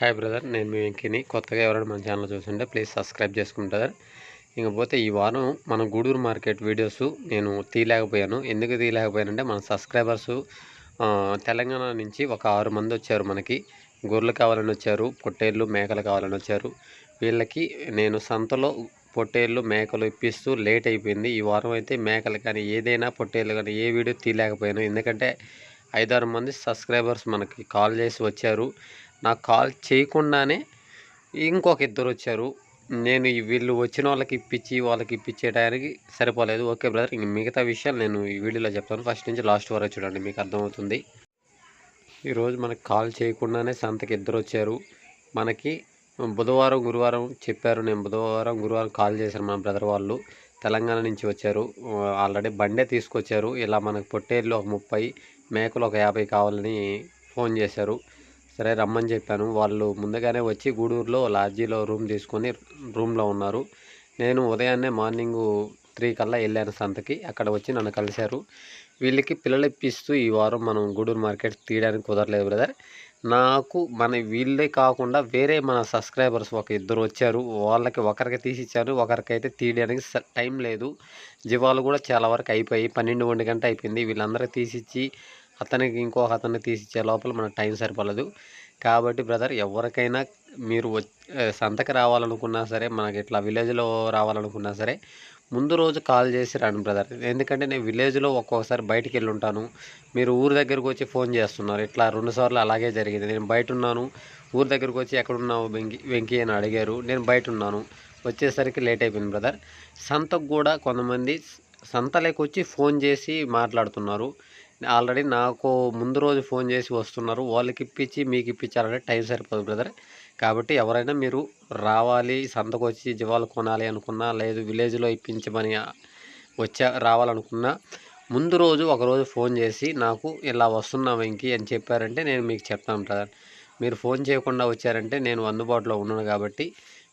Hi brother నేను మీ వెంకిని. కొత్తగా ఎవరైనా మన ఛానల్ చూసుంటే ప్లీజ్ సబ్స్క్రైబ్ చేసుకుంటారు ఇకపోతే ఈ వారం మన గూడూరు మార్కెట్ వీడియోస్ నేను తీయలేకపోయాను. ఎందుకు తీయలేకపోయానంటే మన సబ్స్క్రైబర్స్ తెలంగాణ నుంచి ఒక ఆరు మంది వచ్చారు మనకి. గొర్రెలు కావాలని వచ్చారు పొట్టేళ్ళు మేకలు కావాలని వచ్చారు. వీళ్ళకి నేను సంతలో పొట్టేళ్ళు మేకలు ఇప్పిస్తూ లేట్ అయిపోయింది. ఈ వారం అయితే మేకలు కానీ ఏదైనా పొట్టేళ్ళు కానీ ఏ వీడియో తీయలేకపోయాను. ఎందుకంటే ఐదారు మంది సబ్స్క్రైబర్స్ మనకి కాల్ చేసి వచ్చారు. నాకు కాల్ చేయకుండానే ఇంకొక ఇద్దరు వచ్చారు. నేను ఈ వీళ్ళు వచ్చిన వాళ్ళకి ఇప్పించి వాళ్ళకి ఇప్పించేయడానికి సరిపోలేదు. ఓకే బ్రదర్ ఇంక మిగతా విషయాలు నేను ఈ వీడియోలో చెప్తాను. ఫస్ట్ నుంచి లాస్ట్ వరకు చూడండి మీకు అర్థమవుతుంది. ఈరోజు మనకు కాల్ చేయకుండానే సంతకి ఇద్దరు వచ్చారు. మనకి బుధవారం గురువారం చెప్పారు. నేను బుధవారం గురువారం కాల్ చేశాను మన బ్రదర్ వాళ్ళు. తెలంగాణ నుంచి వచ్చారు. ఆల్రెడీ బండే తీసుకొచ్చారు. ఇలా మనకు పొట్టేళ్ళు ఒక ముప్పై మేకలు ఒక యాభై కావాలని ఫోన్ చేశారు. సరే రమ్మని చెప్పాను. వాళ్ళు ముందుగానే వచ్చి గూడూరులో లాడ్జీలో రూమ్ తీసుకొని రూమ్లో ఉన్నారు. నేను ఉదయాన్నే మార్నింగ్ త్రీ కల్లా వెళ్ళాను సంతకి. అక్కడ వచ్చి నన్ను కలిశారు. వీళ్ళకి పిల్లలు ఇప్పిస్తూ ఈ వారం మనం గూడూరు మార్కెట్ తీయడానికి కుదరలేదు బ్రదర్. నాకు మన వీళ్ళే కాకుండా వేరే మన సబ్స్క్రైబర్స్ ఒక ఇద్దరు వచ్చారు. వాళ్ళకి ఒకరికి తీసి ఇచ్చాను ఒకరికైతే తీయడానికి టైం లేదు. జీవాలు కూడా చాలా వరకు అయిపోయి పన్నెండు ఒంటి గంట అయిపోయింది. వీళ్ళందరికీ తీసిచ్చి అతనికి ఇంకొక అతన్ని తీసిచ్చే లోపల మనకు టైం సరిపోలేదు. కాబట్టి బ్రదర్ ఎవరికైనా మీరు సంతకి రావాలనుకున్నా సరే మనకి ఇట్లా విలేజ్లో రావాలనుకున్నా సరే ముందు రోజు కాల్ చేసి రాను బ్రదర్. ఎందుకంటే నేను విలేజ్లో ఒక్కొక్కసారి బయటికి వెళ్ళి ఉంటాను మీరు ఊరి దగ్గరకు వచ్చి ఫోన్ చేస్తున్నారు. ఇట్లా రెండుసార్లు అలాగే జరిగింది. నేను బయట ఉన్నాను ఊరి దగ్గరకు వచ్చి ఎక్కడున్నావు వెంకి వెంకీ అని అడిగారు. నేను బయట ఉన్నాను వచ్చేసరికి లేట్ అయిపోయింది బ్రదర్. సంతకు కూడా కొంతమంది సంతలోకి వచ్చి ఫోన్ చేసి మాట్లాడుతున్నారు. ఆల్రెడీ నాకు ముందు రోజు ఫోన్ చేసి వస్తున్నారు. వాళ్ళకి ఇప్పించి మీకు ఇప్పించాలంటే టైం సరిపోదు బ్రదర్. కాబట్టి ఎవరైనా మీరు రావాలి సంతకు వచ్చి జీవాలు కొనాలి అనుకున్నా లేదు విలేజ్లో ఇప్పించమని వచ్చా రావాలనుకున్నా ముందు రోజు ఒకరోజు ఫోన్ చేసి నాకు ఇలా వస్తున్నాం ఇంకి అని చెప్పారంటే నేను మీకు చెప్తాను బ్రదర్. మీరు ఫోన్ చేయకుండా వచ్చారంటే నేను అందుబాటులో ఉన్నాను కాబట్టి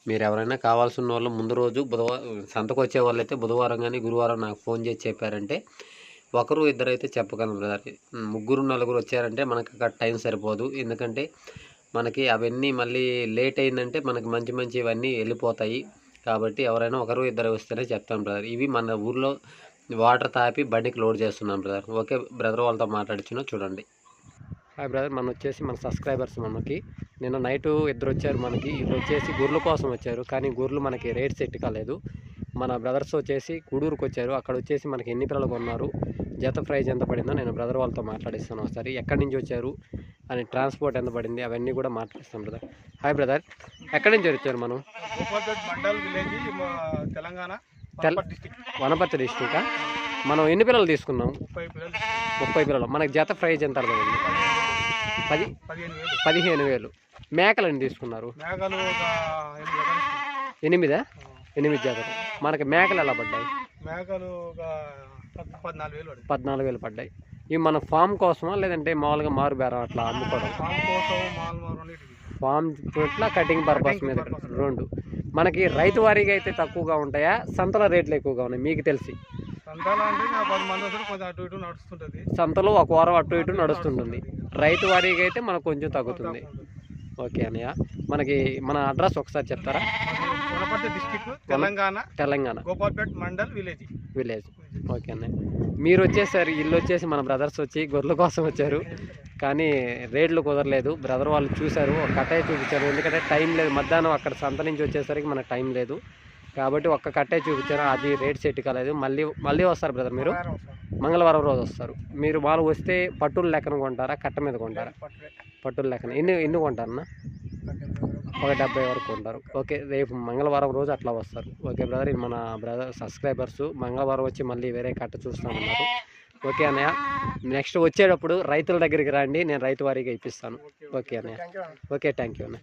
మీరు ఎవరైనా కావాల్సిన వాళ్ళు ముందు రోజు బుధవారం సంతకు వచ్చే వాళ్ళైతే బుధవారం కానీ గురువారం నాకు ఫోన్ చేసి చెప్పారంటే ఒకరు ఇద్దరు అయితే చెప్పగలను బ్రదర్ ముగ్గురు నలుగురు వచ్చారంటే మనకు అక్కడ టైం సరిపోదు. ఎందుకంటే మనకి అవన్నీ మళ్ళీ లేట్ అయిందంటే మనకి మంచి మంచి ఇవన్నీ వెళ్ళిపోతాయి. కాబట్టి ఎవరైనా ఒకరు ఇద్దరు వస్తేనే చెప్తాను బ్రదర్. ఇవి మన ఊర్లో వాటర్ తాపి బండికి లోడ్ చేస్తున్నాం బ్రదర్. ఓకే బ్రదర్ వాళ్ళతో మాట్లాడుచున్నా చూడండి. హాయ్ బ్రదర్ మన వచ్చేసి మన సబ్స్క్రైబర్స్ మనకి. నిన్న నైట్ ఇద్దరు వచ్చారు మనకి. ఇప్పుడు వచ్చేసి గుర్రెల కోసం వచ్చారు. కానీ గుర్రెలు మనకి రేట్ సెట్ కాలేదు. మన బ్రదర్స్ వచ్చేసి గూడూరుకు వచ్చారు. అక్కడ వచ్చేసి మనకి ఎన్ని పిల్లలు కొన్నారు? జత ప్రైజ్ ఎంత పడిందో నేను బ్రదర్ వాళ్ళతో మాట్లాడిస్తాను ఒకసారి. ఎక్కడి నుంచి వచ్చారు? అని ట్రాన్స్పోర్ట్ ఎంత పడింది? అవన్నీ కూడా మాట్లాడిస్తాం బ్రదర్. Hi brother. ఎక్కడి నుంచి వచ్చారు మనం? తెలంగాణ తెల్- వనపర్తి డిస్టిక్. మనం ఎన్ని పిల్లలు తీసుకున్నాం? ముప్పై పిల్లలు. మనకి జత ప్రైజ్ ఎంత పడింది? పది? పదిహేను వేలు. మేకలని తీసుకున్నారు? ఎనిమిది. ఎనిమిదా జాతలు మనకి మేకలు ఎలా పడ్డాయి? పద్- పద్నాలుగు వేలు పద్నాలుగు వేలు పడ్డాయి. ఇవి మన ఫామ్ కోసమా లేదంటే మామూలుగా మారు బేరం అట్లా అమ్ముకోవడం? ఫామ్ ఇట్లా కటింగ్ పర్పస్ మీద రెండు. మనకి రైతు వారీగా అయితే తక్కువగా ఉంటాయా సంతల రేట్లు ఎక్కువగా ఉన్నాయి? మీకు తెలిసి. సంతాలు ఒక వారం అటు ఇటు నడుస్తుంటుంది. రైతు వారీగా అయితే మనకు కొంచెం తగ్గుతుంది. ఓకే అన్నయ్య. మనకి మన అడ్రస్ ఒకసారి చెప్తారా? Wanaparthy district Telangana Telangana. Gopalpet mandal village. Village. Okay అన్నయ్య మీరు వచ్చేసారు ఇల్లు వచ్చేసి మన బ్రదర్స్ వచ్చి గొర్రెల కోసం వచ్చారు. కానీ రేట్లు కుదరలేదు. బ్రదర్ వాళ్ళు చూశారు ఒక కట్టే చూపించారు. ఎందుకంటే టైం లేదు. మధ్యాహ్నం అక్కడ సంత నుంచి వచ్చేసరికి మనకు టైం లేదు. కాబట్టి ఒక్క కట్టే చూపించారు. అది రేట్ సెట్ కాలేదు. మళ్ళీ మళ్ళీ వస్తారు బ్రదర్ మీరు? మంగళవారం రోజు వస్తారు. మీరు వాళ్ళు వస్తే పట్టుల లెక్కన కొంటారా? కట్ట మీద కొంటారా? పట్టుల. లెక్కన. ఎన్ని ఎన్ని కొంటారన్నా? ఒక డెబ్బై వరకు ఉంటారు. ఓకే రేపు మంగళవారం రోజు అట్లా వస్తారు. ఓకే బ్రదర్ ఇది మన బ్రదర్ సబ్స్క్రైబర్స్ మంగళవారం వచ్చి మళ్ళీ వేరే కట్ట చూస్తామన్నారు ఓకే అన్నయ్య నెక్స్ట్ వచ్చేటప్పుడు రైతుల దగ్గరికి రండి నేను రైతు వారీగా ఇప్పిస్తాను. ఓకే అన్నయ్య. ఓకే థ్యాంక్ యూ అన్నయ్య.